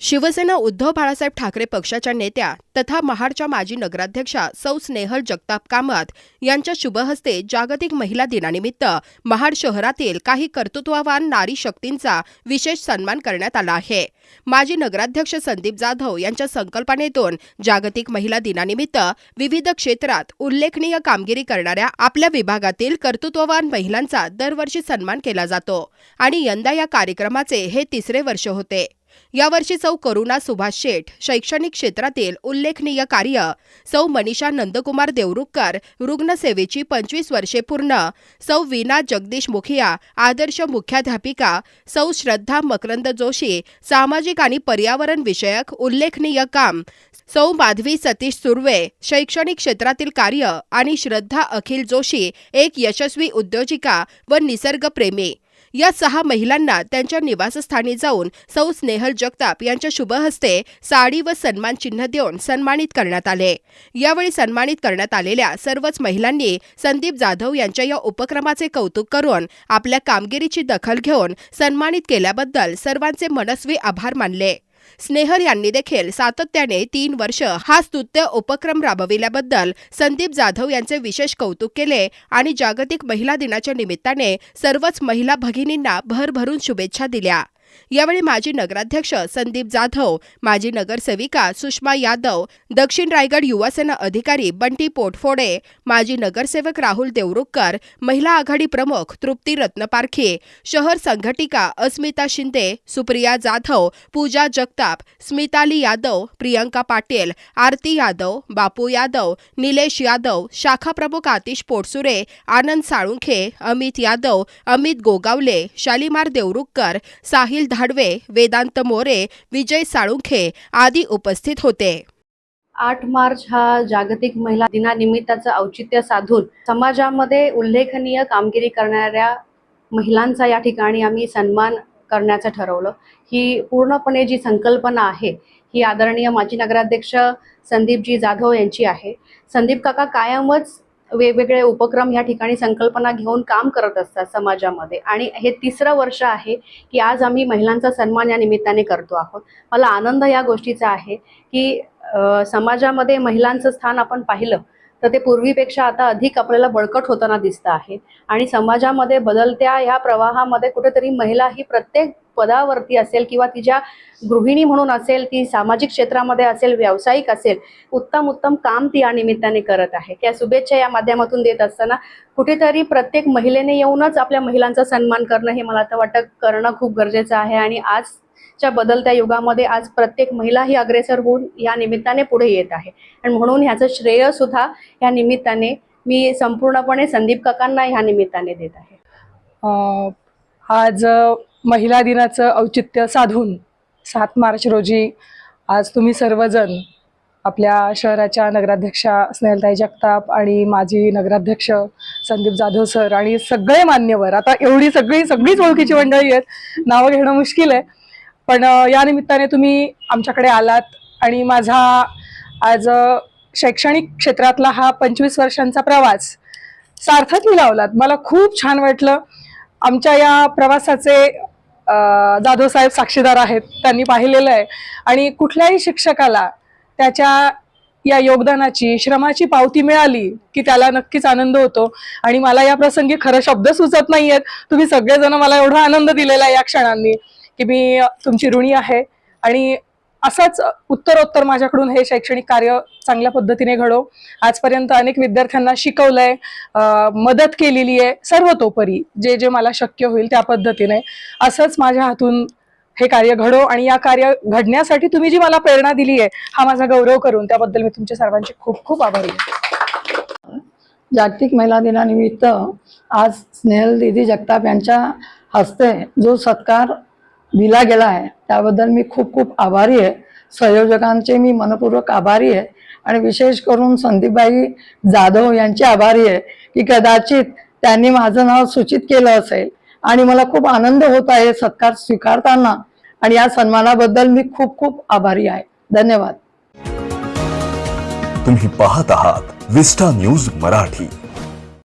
शिवसेना उद्धव बाळासाहेब ठाकरे पक्षाच्या नेत्या तथा महाडच्या माजी नगराध्यक्षा सौ स्नेहल जगताप कामत यांच्या शुभहस्ते जागतिक महिला दिनानिमित्त महाड शहरातील काही कर्तृत्ववान नारी शक्तींचा विशेष सन्मान करण्यात आला आहे. माजी नगराध्यक्ष संदीप जाधव यांच्या संकल्पनेतून जागतिक महिला दिनानिमित्त विविध क्षेत्रात उल्लेखनीय कामगिरी करणाऱ्या आपल्या विभागातील कर्तृत्ववान महिलांचा दरवर्षी सन्मान केला जातो आणि यंदा या कार्यक्रमाचे हे तिसरे वर्ष होते. यावर्षी सौ करुणा सुभाष शेठ शैक्षणिक क्षेत्रातील उल्लेखनीय कार्य सौ मनीषा नंदकुमार देवरुखकर रुग्णसेवेची पंचवीस वर्षे पूर्ण सौ वीना जगदीश मुखिया आदर्श मुख्याध्यापिका सौ श्रद्धा मकरंद जोशी सामाजिक आणि पर्यावरण विषयक उल्लेखनीय काम सौ माधवी सतीश सुर्वे शैक्षणिक क्षेत्रातील कार्य आणि श्रद्धा अखिल जोशी एक यशस्वी उद्योजिका व निसर्गप्रेमी. या सहा महिलांना त्यांच्या निवासस्थानी जाऊन सौ स्नेहल जगताप यांच्या शुभहस्ते साडी व सन्मान चिन्ह देऊन सन्मानित करण्यात आले. यावेळी सन्मानित करण्यात आलेल्या सर्वच महिलांनी संदीप जाधव यांच्या या उपक्रमाचे कौतुक करून आपल्या कामगिरीची दखल घेऊन सन्मानित केल्याबद्दल सर्वांचे मनस्वी आभार मानले. स्नेहर यांनी देखील सातत्याने तीन वर्ष हा स्तुत्य उपक्रम राबविल्याबद्दल संदीप जाधव यांचे विशेष कौतुक केले आणि जागतिक महिला दिनाच्या निमित्ताने सर्वच महिला भगिनींना भरभरून शुभेच्छा दिल्या. यावेळी माजी नगराध्यक्ष संदीप जाधव माजी नगरसेविका सुषमा यादव दक्षिण रायगड युवासेना अधिकारी बंटी पोटफोडे माजी नगरसेवक राहुल देवरुखकर महिला आघाडी प्रमुख तृप्ती रत्नपारखे शहर संघटिका अस्मिता शिंदे सुप्रिया जाधव पूजा जगताप स्मिताली यादव प्रियंका पाटील आरती यादव बापू यादव निलेश यादव शाखा प्रमुख आतिश पोटसुरे आनंद साळुंखे अमित यादव अमित गोगावले शालिमार देवरुखकर साहिल धाडवे वेदांत मोरे विजय साळुंखे आदी उपस्थित होते. आठ मार्च हा जागतिक महिला दिनानिमित्ताचं औचित्य साधून समाजामध्ये उल्लेखनीय कामगिरी करणाऱ्या महिलांचा या ठिकाणी आम्ही सन्मान करण्याचं ठरवलं. ही पूर्णपणे जी संकल्पना आहे ही आदरणीय माजी नगराध्यक्ष संदीपजी जाधव यांची आहे. संदीप काका कायमच वेगवेगळे उपक्रम या ठिकाणी संकल्पना घेऊन काम करत असतात समाजामध्ये. आणि हे तिसरं वर्ष आहे की आज आम्ही महिलांचा सन्मान या निमित्ताने करतो आहोत. मला आनंद या गोष्टीचा आहे की समाजामध्ये महिलांचं स्थान आपण पाहिलं. तर ते पूर्वीपेक्षा आता अधिक आपल्याला बळकट होताना दिसतं आहे. आणि समाजामध्ये बदलत्या या प्रवाहामध्ये कुठेतरी महिला ही प्रत्येक पदावरती असेल किंवा तिच्या गृहिणी म्हणून असेल ती सामाजिक क्षेत्रामध्ये असेल व्यावसायिक असेल उत्तम उत्तम काम ती या निमित्ताने करत आहे. त्या शुभेच्छा या माध्यमातून देत असताना कुठेतरी प्रत्येक महिलेने येऊनच आपल्या महिलांचा सन्मान करणं हे मला तर वाटतं करणं खूप गरजेचं आहे. आणि आज च्या बदलत्या युगामध्ये आज प्रत्येक महिला ही अग्रेसर होऊन या निमित्ताने पुढे येत आहे. आणि म्हणून ह्याचं श्रेय सुद्धा या निमित्ताने मी संपूर्णपणे संदीप काकांना ह्या निमित्ताने देत आहे. आज महिला दिनाचं औचित्य साधून सात मार्च रोजी आज तुम्ही सर्वजण आपल्या शहराच्या नगराध्यक्षा स्नेहलताई जगताप आणि माजी नगराध्यक्ष संदीप जाधव सर आणि सगळे मान्यवर आता एवढी सगळी सगळीच ओळखीची मंडळी आहेत नावं घेणं मुश्किल आहे पण या निमित्ताने तुम्ही आमच्याकडे आलात आणि माझा आज शैक्षणिक क्षेत्रातला हा पंचवीस वर्षांचा प्रवास सार्थकी लावलात मला खूप छान वाटलं. आमच्या या प्रवासाचे जाधवसाहेब जाधव साहेब साक्षीदार आहेत त्यांनी पाहिलेलं आहे. आणि कुठल्याही शिक्षकाला त्याच्या या योगदानाची श्रमाची पावती मिळाली की त्याला नक्कीच आनंद होतो. आणि मला या प्रसंगी खरं शब्द सुचत नाहीयेत. तुम्ही सगळेजण मला एवढा आनंद दिलेला आहे या क्षणांनी. की मी तुमची ऋणी आहे. आणि असंच उत्तरोत्तर माझ्याकडून हे शैक्षणिक कार्य चांगल्या पद्धतीने घडो आजपर्यंत अनेक विद्यार्थ्यांना शिकवलंय मदत केलेली आहे सर्वतोपरी जे जे मला शक्य होईल त्या पद्धतीने. असंच माझ्या हातून हे कार्य घडो आणि या कार्य घडण्यासाठी तुम्ही जी मला प्रेरणा दिली आहे हा माझा गौरव करून त्याबद्दल मी तुमच्या सर्वांची खूप खूप आभारी आहे. जागतिक महिला दिनानिमित्त आज स्नेहल दिदी जगताप यांच्या हस्ते जो सत्कार दिला गेला आहे. त्याबद्दल मी खूप खूप आभारी आहे. संयोजकांचे मी मनपूर्वक आभारी आहे. आणि विशेष करून संदीपबाई जाधव यांचे आभारी आहे की कदाचित त्यांनी माझं नाव सूचित केलं असेल. आणि मला खूप आनंद होत आहे सत्कार स्वीकारताना. आणि या सन्मानाबद्दल मी खूप खूप आभारी आहे. धन्यवाद. तुम्ही पाहत आहात विस्टा न्यूज मराठी.